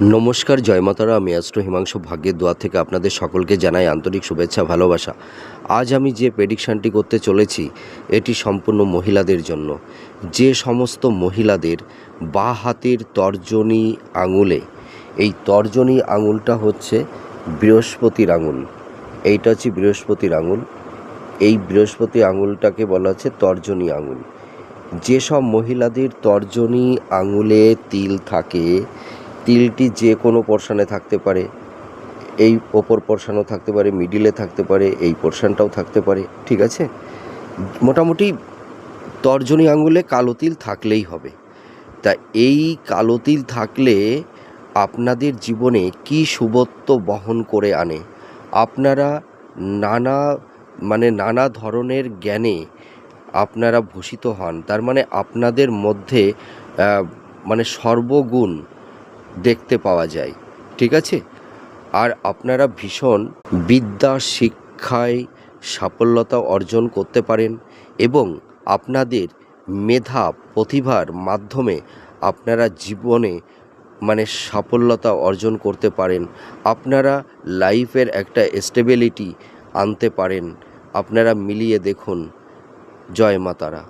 নমস্কার জয়মাতারা আমি অ্যাস্ট্রো হিমাংশু ভাগ্যের দোয়া থেকে আপনাদের সকলকে জানাই আন্তরিক শুভেচ্ছা, ভালোবাসা। আজ আমি যে প্রেডিকশানটি করতে চলেছি, এটি সম্পূর্ণ মহিলাদের জন্য। যে সমস্ত মহিলাদের বা হাতের তর্জনী আঙুলে, এই তর্জনী আঙুলটা হচ্ছে বৃহস্পতির আঙুল। এইটা হচ্ছে বৃহস্পতির আঙুল। এই বৃহস্পতি আঙুলটাকে বলা হচ্ছে তর্জনী আঙুল। যেসব মহিলাদের তর্জনী আঙুলে তিল থাকে তিলটি যে কোনো পোর্শনে থাকতে পারে, এই ওপর পোর্শনও থাকতে পারে মিডিলে থাকতে পারে, এই পোর্শনটাও থাকতে পারে, ঠিক আছে? মোটামুটি তর্জনী আঙুলে কালো তিল থাকলেই হবে। তা এই কালো তিল থাকলে আপনাদের জীবনে কি শুভত্ব বহন করে আনে? আপনারা নানা মানে নানা ধরনের জ্ঞানে আপনারা ভূষিত হন, তার মানে আপনাদের মধ্যে মানে সর্বগুণ দেখতে পাওয়া যায়, ঠিক আছে? আর আপনারা ভীষণ বিদ্যা, শিক্ষায় সাফল্যতা অর্জন করতে পারেন এবং আপনাদের মেধা, প্রতিভার মাধ্যমে আপনারা জীবনে মানে সাফল্যতা অর্জন করতে পারেন। আপনারা লাইফের একটা স্টেবিলিটি আনতে পারেন। আপনারা মিলিয়ে দেখুন। জয় মাতারা